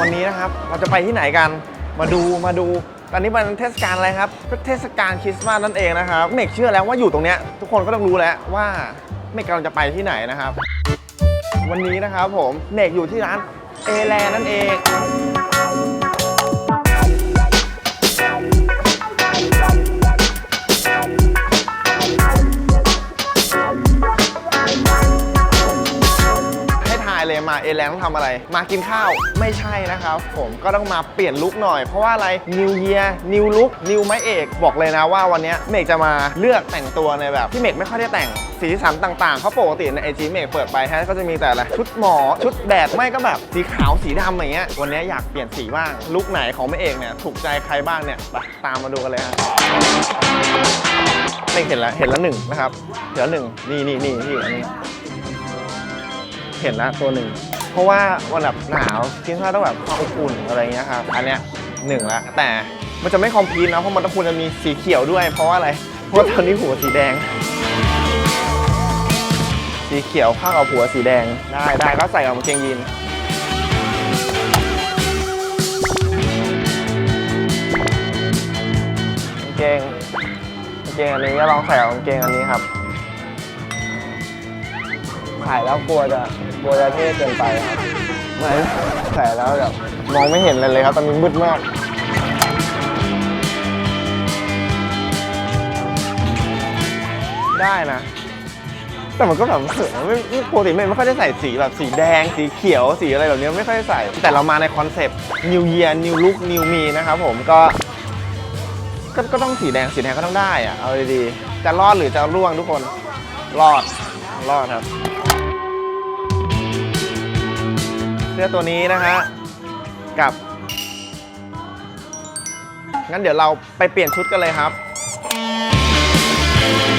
วันนี้นะครับเราจะไปที่ไหนกัน มาดูมาดูตอนนี้มันเทศกาลอะไรครับเทศกาลคริสต์มาสนั่นเองนะครับ เมกเชื่อแล้วว่าอยู่ตรงเนี้ยทุกคนก็ต้องรู้แล้วว่าเมกกำลังจะไปที่ไหนนะครับ วันนี้นะครับผมเมกอยู่ที่ร้านเอแลนั่นเอง มาเอแลนด์ต้องทำอะไร มากินข้าวไม่ใช่นะครับ ผมก็ต้องมาเปลี่ยนลุคหน่อยเพราะว่าอะไร New Year New Look New ไม้เอกบอกเลยนะว่าวันนี้เมกจะมาเลือกแต่งตัวในแบบที่เมกไม่ค่อยได้แต่งสีสันต่างๆเพราะปกติในไอจีเมกเปิดไปฮะก็จะมีแต่อะไรชุดหมอชุดแดดไม่ก็แบบสีขาวสีดำอย่างเงี้ยวันนี้อยากเปลี่ยนสีบ้างลุคไหนของไม้เอกเนี่ยถูกใจใครบ้างเนี่ยไปตามมาดูกันเลยฮะเมกเห็นแล้วเห็นแล้วหนึ่งนะครับเห็นแล้วหนึ่งนี่นี่นี่ที่อันนี้ เห็นแล้วตัวหนึ่ง เพราะว่าวันแบบหนาวคิดว่าต้องแบบความอบอุ่นอะไรเงี้ยครับอันเนี้ยหนึ่งแล้วแต่มันจะไม่คอมพลีทนะเพราะมันต้องควรจะมีสีเขียวด้วย เพราะว่าอะไรเพราะว่าตอนนี้หัวสีแดง สีเขียวข้ากับหัวสีแดงได้ได้ก็ใส่กับกางเกงยีนกางเกงกางเกงอันนี้ก็ลองใส่กับกางเกงอันนี้ครับ ถ่ายแล้วกลัวจะกลัวจะเท่เกินไปครับไม่ถ่ายแล้วแบบมองไม่เห็นเลยเลยครับ ตอนนี้มืดมากได้นะ แต่มันก็แบบเขินไม่ไม่ปกติไม่ไม่ค่อยได้ใส่สีแบบสีแดง สีเขียวสีอะไรแบบนี้ไม่ค่อยได้ใส่ แต่เรามาในคอนเซปต์ New Year New Look New Me นะครับผมก็ก็ ก็ต้องสีแดงสีแดงก็ต้องได้อะเอาดีๆจะรอดหรือจะร่วงทุกคน รอด รอดครับ เสื้อตัวนี้นะฮะ กับ งั้นเดี๋ยวเราไปเปลี่ยนชุดกันเลยครับครับ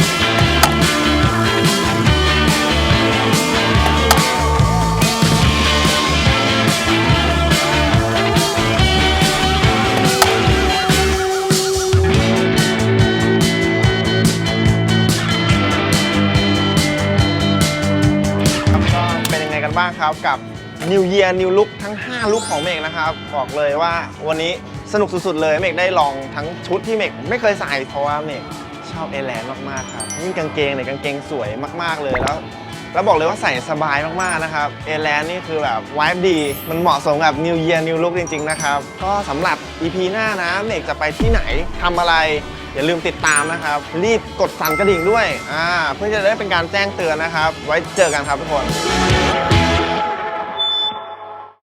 บ้างครับกับ New Year New Look ทั้ง 5 ลุคของเมกนะครับ บอกเลยว่าวันนี้สนุกสุดๆเลยเมกได้ลองทั้งชุดที่เมกไม่เคยใส่เพราะว่าเมกชอบเอแลนมากๆครับยิ่งกางเกงเนี่ยกางเกงสวยมากๆเลยแล้วแล้วบอกเลยว่าใส่สบายมากๆนะครับเอแลนนี่คือแบบวายดี มันเหมาะสมกับ New Year New Look จริง ๆ นะครับ ก็สำหรับ EP หน้านะเมกจะไปที่ไหนทำอะไร อย่าลืมติดตามนะครับ รีบกดสั่นกระดิ่งด้วยอ่าเพื่อจะได้เป็นการแจ้งเตือนนะครับ ไว้เจอกันครับทุกคน